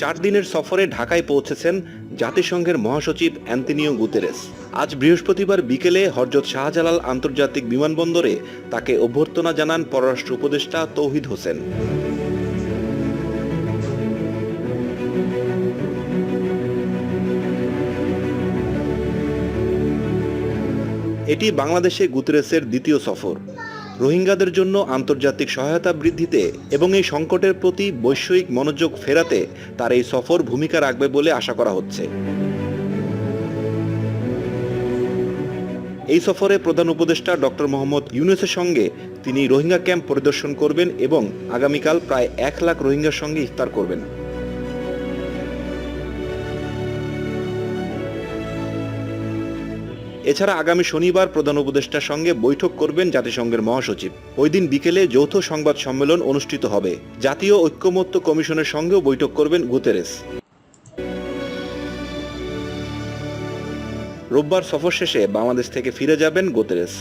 চার দিনের সফরে ঢাকায় পৌঁছেছেন জাতিসংঘের মহাসচিব অ্যান্তনিও গুতেরেস। আজ বৃহস্পতিবার বিকেলে হরজত শাহজালাল আন্তর্জাতিক বিমানবন্দরে তাকে অভ্যর্থনা জানান পররাষ্ট্র উপদেষ্টা তৌহিদ হোসেন। এটি বাংলাদেশে গুতেরেসের দ্বিতীয় সফর। রোহিঙ্গাদের জন্য আন্তর্জাতিক সহায়তা বৃদ্ধিতে এবং এই সংকটের প্রতি বৈশ্বিক মনোযোগ ফেরাতে তার এই সফর ভূমিকা রাখবে বলে আশা করা হচ্ছে। এই সফরে প্রধান উপদেষ্টা ডক্টর মোহাম্মদ ইউনুসের সঙ্গে তিনি রোহিঙ্গা ক্যাম্প পরিদর্শন করবেন এবং আগামীকাল প্রায় এক লাখ রোহিঙ্গার সঙ্গে ইফতার করবেন। এছাড়া আগামী শনিবার প্রধান উপদেষ্টার সঙ্গে বৈঠক করবেন জাতিসংঘের মহাসচিব। ওই দিন বিকেলে যৌথ সংবাদ সম্মেলন অনুষ্ঠিত হবে। জাতীয় ঐক্যমত্য কমিশনের সঙ্গেও বৈঠক করবেন গুতেরেস। রোববার সফর শেষে বাংলাদেশ থেকে ফিরে যাবেন গুতেরেস।